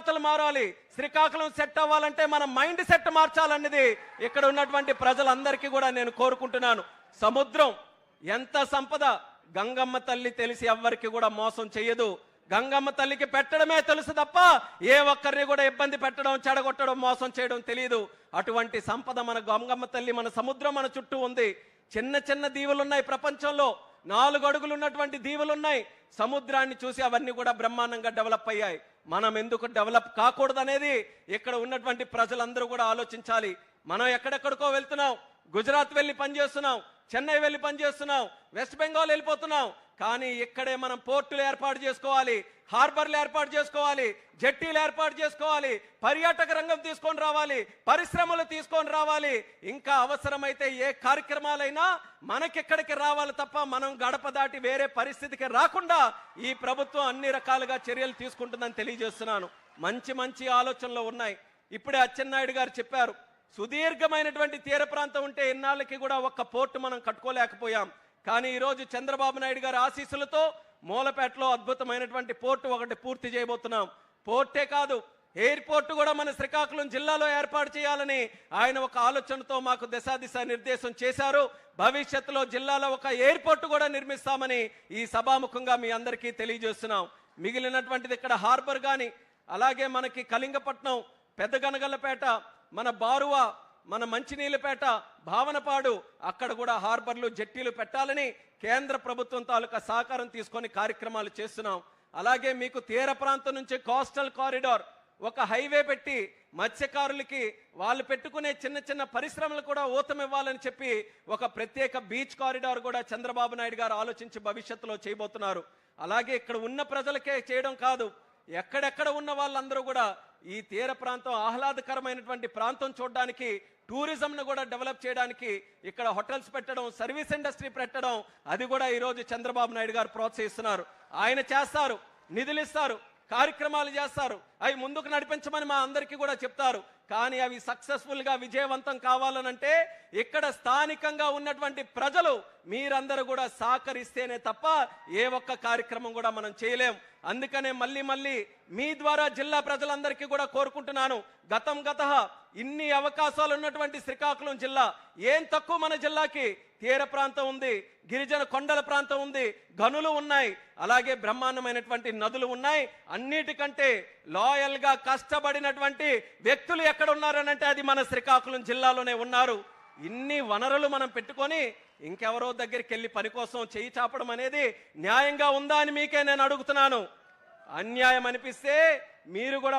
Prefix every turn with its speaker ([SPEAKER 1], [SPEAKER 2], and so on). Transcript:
[SPEAKER 1] తలరాతలు మారాలి. శ్రీకాకుళం సెట్ అవ్వాలంటే మన మైండ్ సెట్ మార్చాలన్నది ఇక్కడ ఉన్నటువంటి ప్రజలందరికీ కూడా నేను కోరుకుంటున్నాను. సముద్రం ఎంత సంపద గంగమ్మ తల్లి తెలిసి ఎవ్వరికి కూడా మోసం చేయదు గంగమ్మ తల్లికి పెట్టడమే తెలుసు తప్ప ఏ ఒక్కరిని కూడా ఇబ్బంది పెట్టడం చెడగొట్టడం మోసం చేయడం తెలియదు. అటువంటి సంపద మన గంగమ్మ తల్లి మన సముద్రం మన చుట్టూ ఉంది. చిన్న చిన్న దీవులు ఉన్నాయి ప్రపంచంలో. నాలుగు అడుగులు ఉన్నటువంటి దీవులు ఉన్నాయి సముద్రాన్ని చూసి అవన్నీ కూడా బ్రహ్మాండంగా డెవలప్ అయ్యాయి. మనం ఎందుకు డెవలప్ కాకూడదు అనేది ఇక్కడ ఉన్నటువంటి ప్రజలందరూ కూడా ఆలోచించాలి. మనం ఎక్కడెక్కడికో వెళ్తున్నాం. గుజరాత్ వెళ్ళి పనిచేస్తున్నాం. చెన్నై వెళ్ళి పనిచేస్తున్నాం. వెస్ట్ బెంగాల్ వెళ్ళిపోతున్నాం. కానీ ఇక్కడే మనం పోర్టులు ఏర్పాటు చేసుకోవాలి హార్బర్లు ఏర్పాటు చేసుకోవాలి జట్టీలు ఏర్పాటు చేసుకోవాలి పర్యాటక రంగం తీసుకొని రావాలి పరిశ్రమలు తీసుకొని రావాలి. ఇంకా అవసరమైతే ఏ కార్యక్రమాలైనా మనకిక్కడికి రావాలి తప్ప మనం గడప దాటి వేరే పరిస్థితికి రాకుండా ఈ ప్రభుత్వం అన్ని రకాలుగా చర్యలు తీసుకుంటుందని తెలియజేస్తున్నాను. మంచి మంచి ఆలోచనలు ఉన్నాయి. ఇప్పుడే అచ్చెన్నాయుడు గారు చెప్పారు సుదీర్ఘమైనటువంటి తీర ప్రాంతం ఉంటే ఇన్నాళ్ళకి కూడా ఒక్క పోర్టు మనం కట్టుకోలేకపోయాం. కానీ ఈరోజు చంద్రబాబు నాయుడు గారి ఆశీస్సులతో మూలపేటలో అద్భుతమైనటువంటి పోర్టు ఒకటి పూర్తి చేయబోతున్నాం. పోర్టే కాదు ఎయిర్పోర్ట్ కూడా మన శ్రీకాకుళం జిల్లాలో ఏర్పాటు చేయాలని ఆయన ఒక ఆలోచనతో మాకు దిశాదిశ నిర్దేశం చేశారు. భవిష్యత్తులో జిల్లాలో ఒక ఎయిర్పోర్ట్ కూడా నిర్మిస్తామని ఈ సభాముఖంగా మీ అందరికీ తెలియజేస్తున్నాం. మిగిలినటువంటిది ఇక్కడ హార్బర్ కానీ అలాగే మనకి కళింగపట్నం పెద్దగనగల్లపేట మన బారువ మన మంచినీళ్ళపేట భావనపాడు అక్కడ కూడా హార్బర్లు జట్టీలు పెట్టాలని కేంద్ర ప్రభుత్వం తాలూకా సహకారం తీసుకొని కార్యక్రమాలు చేస్తున్నాం. అలాగే మీకు తీర ప్రాంతం నుంచి కోస్టల్ కారిడార్ ఒక హైవే పెట్టి మత్స్యకారులకి వాళ్ళు పెట్టుకునే చిన్న చిన్న పరిశ్రమలు కూడా ఊతం ఇవ్వాలని చెప్పి ఒక ప్రత్యేక బీచ్ కారిడార్ కూడా చంద్రబాబు నాయుడు గారు ఆలోచించి భవిష్యత్తులో చేయబోతున్నారు. అలాగే ఇక్కడ ఉన్న ప్రజలకే చేయడం కాదు ఎక్కడెక్కడ ఉన్న వాళ్ళందరూ కూడా ఈ తీర ప్రాంతం ఆహ్లాదకరమైనటువంటి ప్రాంతం చూడడానికి టూరిజంను కూడా డెవలప్ చేయడానికి ఇక్కడ హోటల్స్ పెట్టడం సర్వీస్ ఇండస్ట్రీ పెట్టడం అది కూడా ఈరోజు చంద్రబాబు నాయుడు గారు ప్రోత్సహిస్తున్నారు. ఆయన చేస్తారు నిధులు ఇస్తారు కార్యక్రమాలు చేస్తారు. అవి ముందుకు నడిపించమని మా అందరికీ కూడా చెప్తారు. కానీ అవి సక్సెస్ఫుల్గా విజయవంతం కావాలనంటే ఇక్కడ స్థానికంగా ఉన్నటువంటి ప్రజలు మీరందరూ కూడా సహకరిస్తేనే తప్ప ఏ ఒక్క కార్యక్రమం కూడా మనం చేయలేం. అందుకనే మళ్ళీ మళ్ళీ మీ ద్వారా జిల్లా ప్రజలందరికీ కూడా కోరుకుంటున్నాను. గతం గత ఇన్ని అవకాశాలు ఉన్నటువంటి శ్రీకాకుళం జిల్లా ఏం తక్కువ మన జిల్లాకి? తీర ప్రాంతం ఉంది గిరిజన కొండల ప్రాంతం ఉంది గనులు ఉన్నాయి అలాగే బ్రహ్మాండమైనటువంటి నదులు ఉన్నాయి. అన్నిటికంటే లాయల్గా కష్టపడినటువంటి వ్యక్తులు ఎక్కడ ఉన్నారనంటే అది మన శ్రీకాకుళం జిల్లాలోనే ఉన్నారు. ఇన్ని వనరులు మనం పెట్టుకొని ఇంకెవరో దగ్గరికి వెళ్ళి పని కోసం చేయి చాపడం అనేది న్యాయంగా ఉందా అని మీకే నేను అడుగుతున్నాను. అన్యాయం అనిపిస్తే మీరు కూడా